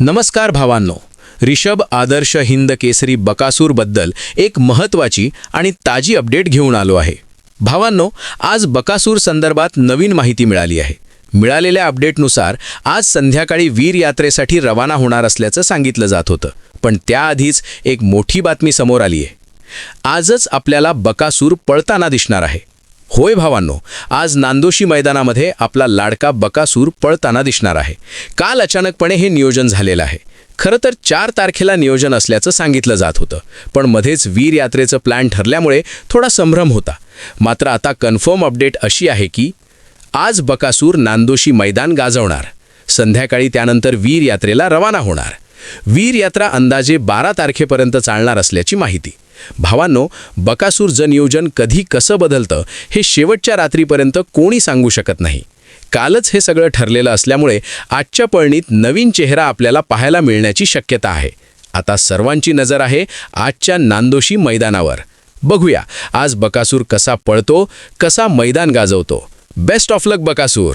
नमस्कार भावांनो. रिषभ आदर्श हिंद केसरी बकासूरबद्दल एक महत्त्वाची आणि ताजी अपडेट घेऊन आलो आहे. भावांनो आज बकासूर संदर्भात नवीन माहिती मिळाली आहे. मिळालेल्या अपडेटनुसार आज संध्याकाळी वीर यात्रेसाठी रवाना होणार असल्याचं सांगितलं जात होतं. पण त्याआधीच एक मोठी बातमी समोर आली आहे आजच आपल्याला बकासूर पळताना दिसणार आहे. होय भावांनो आज नांदोशी मैदानामध्ये आपला लाडका बकासूर पळताना दिसणार आहे. काल अचानकपणे हे नियोजन झालेलं आहे. खरं तर चार तारखेला नियोजन असल्याचं सांगितलं जात होतं. पण मध्येच वीर यात्रेचं प्लॅन ठरल्यामुळे थोडा संभ्रम होता. मात्र आता कन्फर्म अपडेट अशी आहे की आज बकासूर नांदोशी मैदान गाजवणार. संध्याकाळी त्यानंतर वीर यात्रेला रवाना होणार. वीर यात्रा अंदाजे बारा तारखेपर्यंत चालणार असल्याची माहिती. भावांनो बकासूरचं नियोजन कधी कसं बदलतं हे शेवटच्या रात्रीपर्यंत कोणी सांगू शकत नाही. कालच हे सगळं ठरलेलं असल्यामुळे आजच्या पळणीत नवीन चेहरा आपल्याला पाहायला मिळण्याची शक्यता आहे. आता सर्वांची नजर आहे आजच्या नांदोशी मैदानावर. बघूया आज बकासूर कसा पळतो कसा मैदान गाजवतो. Best of luck Bakasur!